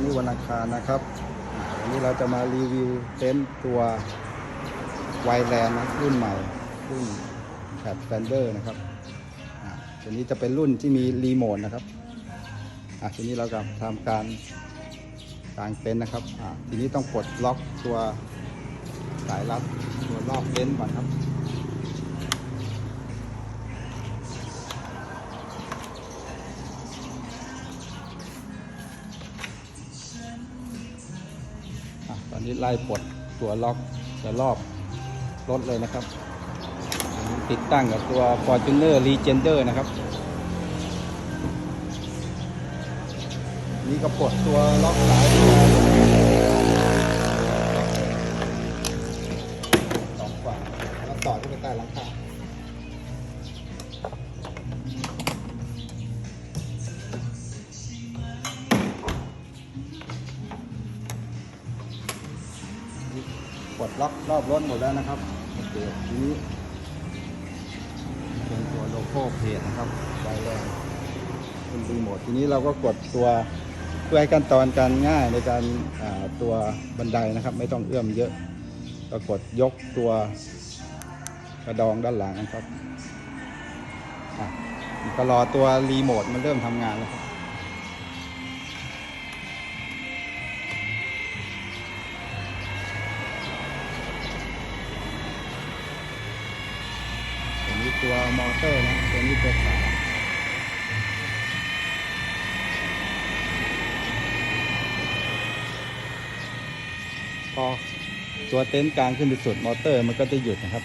วันนี้วันอังคารนะครับวันนี้เราจะมารีวิวเต็นท์ตัวไวแลนด์รุ่นใหม่รุ่นแคดแฟนเดอร์นะครับอ่าตัวนี้จะเป็นรุ่นที่มีรีโมทนะครับอะทีนี้เราจะทำการกางเต็นท์นะครับอ่าทีนี้ต้องปลดล็อกตัวสายรัดตัวรอบเต็นท์ก่อนครับ ตอนนี้ไล่ปลดตัวล็อกจะรอบรถเลยนะครับ ติดตั้งกับตัว Fortuner Legender นะครับ นี่ก็ปลดตัวล็อกสาย รอบรถหมดแล้วนะครับโอเคทีนี้เป็นตัวโลโก้เพจนะครับไวแรงเป็นรีโมททีนี้เราก็กดตัวเพื่อให้ขั้นตอนการง่ายในการตัวบันไดนะครับ ไม่ต้องเอื้อมเยอะก็กดยกตัวกระดองด้านหลังนะครับอะก็รอตัวรีโมทมันเริ่มทำงานแล้วครับ ตัวมอเตอร์นะตัวนี้ตัวขาพอตัวเต็นท์กลางขึ้นไปสุดมอเตอร์มันก็จะหยุดนะครับ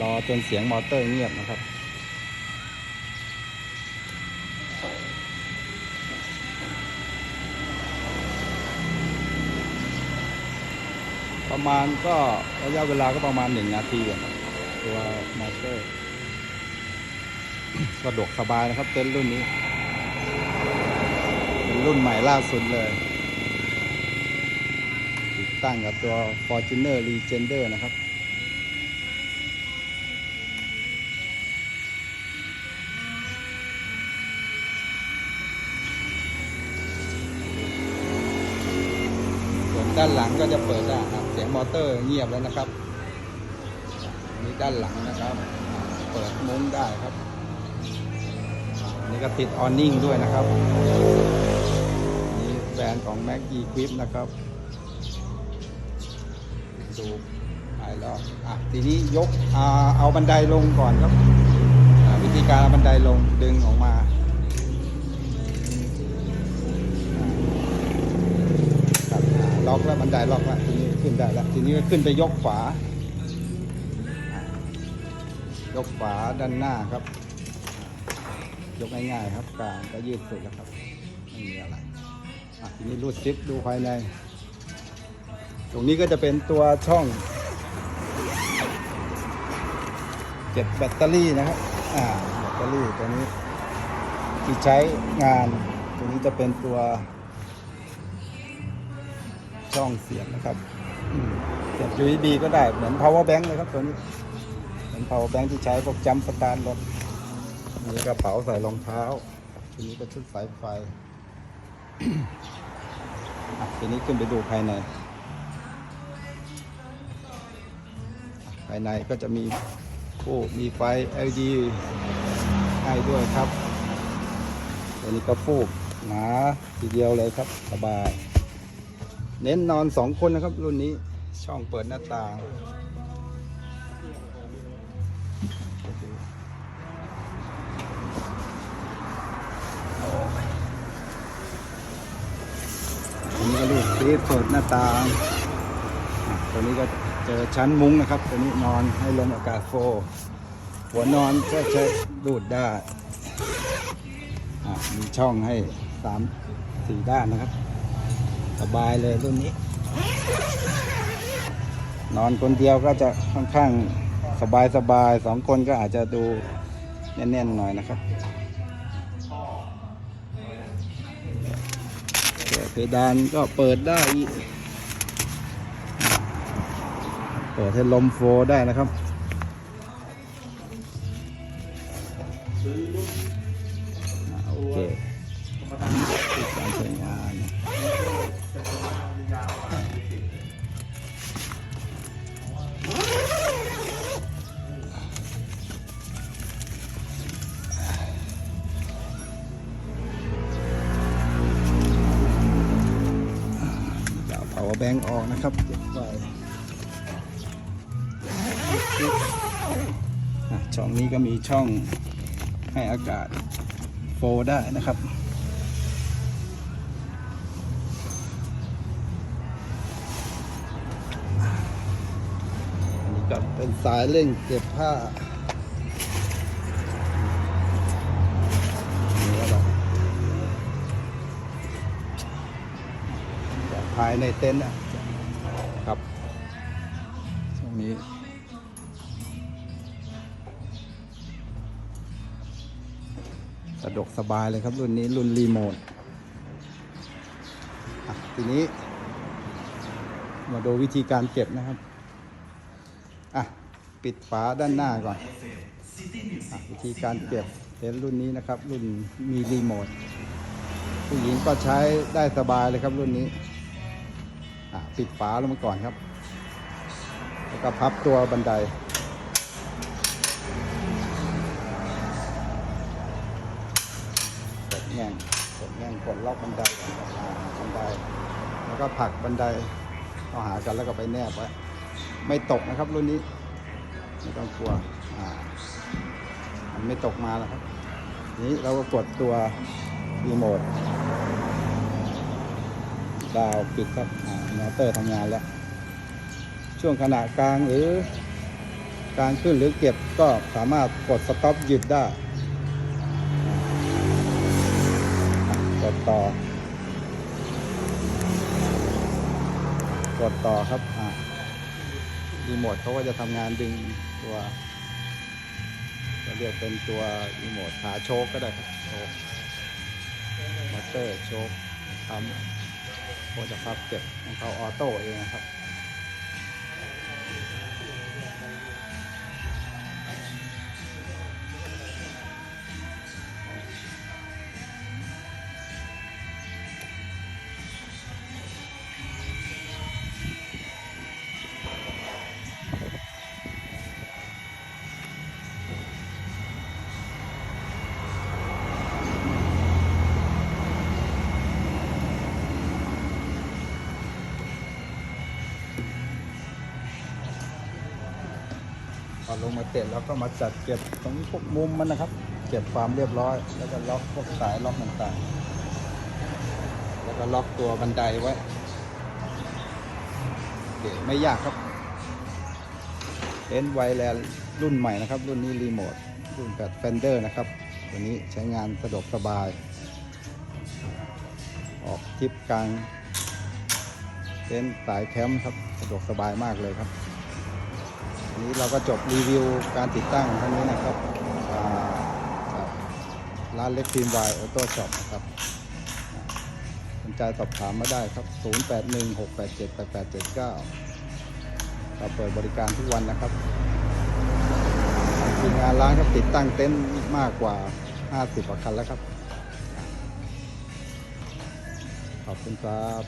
รอจนเสียงมอเตอร์เงียบนะครับประมาณก็ระยะเวลาก็ประมาณหนึ่งนาทีอะครับ ตัวมอเตอร์สะดวกสบายนะครับ เต็นท์รุ่นนี้ เป็นรุ่นใหม่ล่าสุดเลย ติดตั้งกับตัว Fortuner Legender นะครับ ส่วนด้านหลังก็จะเปิดได้ครับ เสียงมอเตอร์เงียบแล้วนะครับ นี่ด้านหลังนะครับ เปิดมุ้งได้ครับ นี่ก็ติดออนนิ่งด้วยนะครับ นี่แบรนด์ของ Mac e q u i p นะครับ ดูไปแล้วอะทีนี้ยกอาเอาบันไดลงก่อนครับ วิธีการเอาบันไดลงดึงออกมาล็อกแล้วบันไดล็อกแล้วทีนี้ขึ้นได้แล้วทีนี้ก็ขึ้นไปยกฝาอ่า ยกฝาด้านหน้าครับ ยกง่ายๆครับกลางก็ยืดสุดแล้วครับไม่มีอะไรอะทีนี้รูดซิปดูภายใน ตรงนี้ก็จะเป็นตัวช่องเก็บแบตเตอรี่นะครับอ่าแบตเตอรี่ตัวนี้ที่ใช้งานตัวนี้จะเป็นตัวช่องเสียบนะครับเสียบ USB ก็ได้เหมือน power bank เลยครับตัวนี้ เหมือน power bank ที่ใช้พวกจัมป์สตาร์ทรถมีกระเป๋าใส่รองเท้า ทีนี้ก็ชุดสายไฟทีนี้ขึ้นไปดูภายใน ภายในก็จะมีผู้มีไฟ LED ให้ด้วยครับตัวนี้ก็ฟูกหนาทีเดียวเลยครับสบาย เน้นนอนสองคนนะครับ รุ่นนี้ช่องเปิดหน้าต่าง ลูกซีเปิดหน้าต่างตัวนี้ก็เจอชั้นมุ้งนะครับ ตัวนี้นอนให้ลมอากาศโฟร์หัวนอนก็ใช้ดูดได้มีช่องให้สามสี่ด้านนะครับ สบายเลยรุ่นนี้ นอนคนเดียวก็จะค่อนข้างสบายสบายสองคนก็อาจจะดูแน่นๆหน่อยนะครับ เพดานก็เปิดได้ เปิดให้ลมโฟลว์ได้นะครับ บ่งออกนะครับเก็บไว้อ่ช่องนี้ก็มีช่องให้อากาศโฟลได้นะครับอันนี้ก็เป็นสายเร่งเก็บผ้า ภายในเต็นท์นะครับช่วงนี้สะดวกสบายเลยครับ รุ่นนี้รุ่นรีโมทอะทีนี้ มาดูวิธีการเก็บนะครับ อะ ปิดฝาด้านหน้าก่อนอะวิธีการเก็บเต็นท์รุ่นนี้นะครับ รุ่นมีรีโมทผู้หญิงก็ใช้ได้สบายเลยครับรุ่นนี้อะ ปิดฝาลงมาก่อนครับ แล้วก็พับตัวบันได กดแง่งกดแง่งกดล็อกบันไดบันได แล้วก็ผลักบันไดเข้าหากันแล้วก็ไปแนบไว้ไม่ตกนะครับรุ่นนี้ ไม่ต้องกลัวมันไม่ตกมาแล้วครับนี้เราก็กดตัวรีโมท ดาวปิดครับอ่ามอเตอร์ทำงานแล้ว ช่วงขณะกลางหรือการขึ้นหรือเก็บก็สามารถกดสต็อปหยุดได้กดต่อ กดต่อครับอ่ารีโมทเขาก็จะทำงานดึงตัวจะเรียกเป็นตัวรีโมทขาโชคก็ได้ครับโชคมอเตอร์โชคทำ ก็จะพับเก็บของเขาออโต้เองนะครับ พอลงมาเสร็จแล้วก็มาจัดเก็บตรงพวกมุมมันนะครับ เก็บความเรียบร้อย แล้วก็ล็อกพวกสายล็อกต่างๆ แล้วก็ล็อกตัวบันไดไว้โอเคไม่ยากครับเอ็นไวแลนรุ่นใหม่นะครับ รุ่นนี้รีโมทรุ่นแบบเฟนเดอร์นะครับ ตัวนี้ใช้งานสะดวกสบาย ออกทริปกลางเต็นสายแคมป์ครับ สะดวกสบายมากเลยครับ นี้เราก็จบรีวิวการติดตั้งทั้งนี้นะครับร้านเล็กทีมวายออโต้ช็อปนะครับสนใจสอบถามมาได้ครับ 0816878879เราเปิดบริการทุกวันนะครับทีมงานร้านก็ติดตั้งเต็นท์มากกว่า 50กว่าคันแล้วครับ ขอบคุณครับ